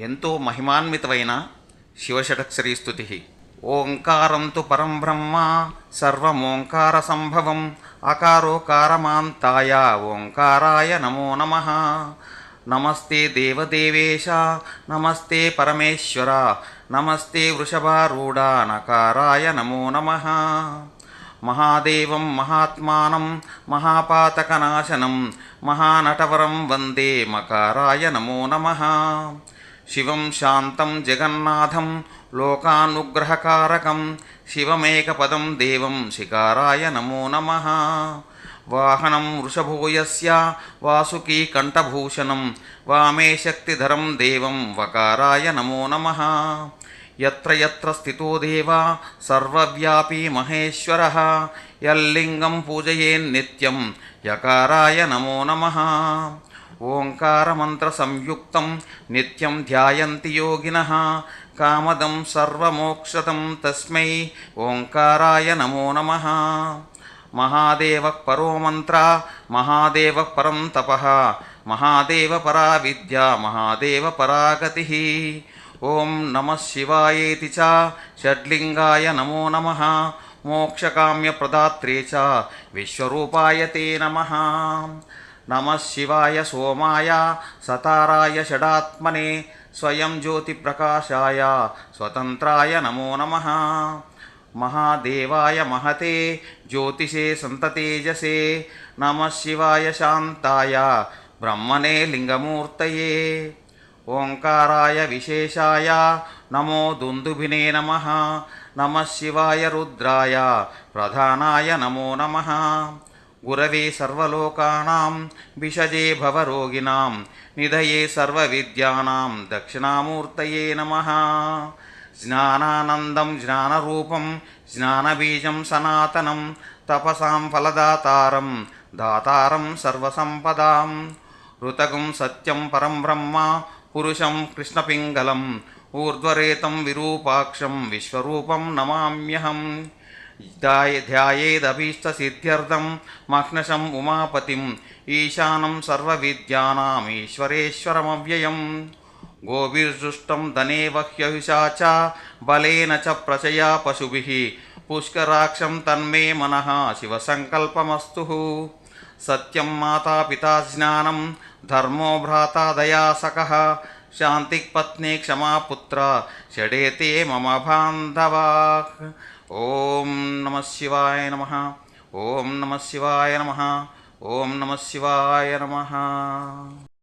ఎంతో మహిమాన్వితమైన శివషటక్షరీ స్థుతి ఓంకారం తు పరం బ్రహ్మ సర్వమోంకార సంభవం అకారోకారమాంతాయ ఓంకారాయ నమో నమ. నమస్తే దేవదేవేశ నమస్తే పరమేశ్వర నమస్తే వృషభారూఢ నకారాయ నమో నమ. మహాదేవం మహాత్మానం మహాపాతకనాశనం మహానటవరం వందే మకారాయ నమో నమ. శివం శాంతం జగన్నాథం లోకానుగ్రహకారకం శివమేకపదం దేవం శికారాయ నమో నమ. వాహనం వృషభూయస్య వాసుకీ కంఠభూషణం వామే శక్తిధరం దేవం వకారాయ నమో నమ. ఎత్ర ఎత్ర స్థితో దేవా సర్వవ్యాపీ మహేశ్వర. యల్లింగం పూజయేన్నిత్యం యకారాయ నమో నమ. ఓంకారమంత్ర సంయుక్తం నిత్యం ధ్యాయంతి యోగిన. కామదం సర్వమోక్షదం తస్మై ఓంకారాయ నమో నమ. మహాదేవ పరో మంత్ర మహాదేవ పరం తప. మహాదేవ పరా విద్య మహాదేవ పరాగతి ఓం నమ శివాయేతి చ షడ్లింగాయ నమో నమ. మోక్షకామ్య ప్రదాత్రే చ విశ్వరూపాయ తే నమ. నమ శివాయ సోమాయ సతారాయ షడాత్మనే స్వయం జ్యోతిప్రకాశాయ స్వతంత్రాయ నమో నమ మహాదేవాయ మహతే జ్యోతిషే సంతతేజసే నమ శివాయ శాంతాయ బ్రహ్మణే లింగమూర్తయే ఓంకారాయ విశేషాయ నమో దుందుభినే నమ నమ శివాయ రుద్రాయ ప్రధానాయ నమో నమ गुरवे सर्वलोकानां विषजे भवरोगिणां निधये सर्वविद्यानां दक्षिणामूर्तये नमः। ज्ञानानन्दं ज्ञानरूपं ज्ञानबीजं सनातनं तपसां फलदातारं दातारं सर्वसम्पदां ऋतकं सत्यं परं ब्रह्म पुरुषं कृष्णपिङ्गलम् ऊर्ध्वरेतं विरूपाक्षं विश्वरूपं नमाम्यहम्। ధ్యాయేదభీష్టసిద్ధ్యర్థం మహ్నశం ఉమాపతిం ఈశానం సర్వవిద్యానామీశ్వరేశ్వరమవ్యయం ఈశ్వరేశ్వరమవ్యయం ధనే ధనేవహ్యహిషా చ బలేన చ ప్రచయా పశుభిः పుష్కరాక్షం తన్మే మనః శివసంకల్పమస్తు సత్యం మాతా పితా జ్ఞానం ధర్మో భ్రాతా దయా शान्तिपत्नी क्षमा पुत्रा षडेते मम बान्धवाः। ॐ नमः शिवाय नमः। ॐ नमः शिवाय नमः। ॐ नमः शिवाय नमः।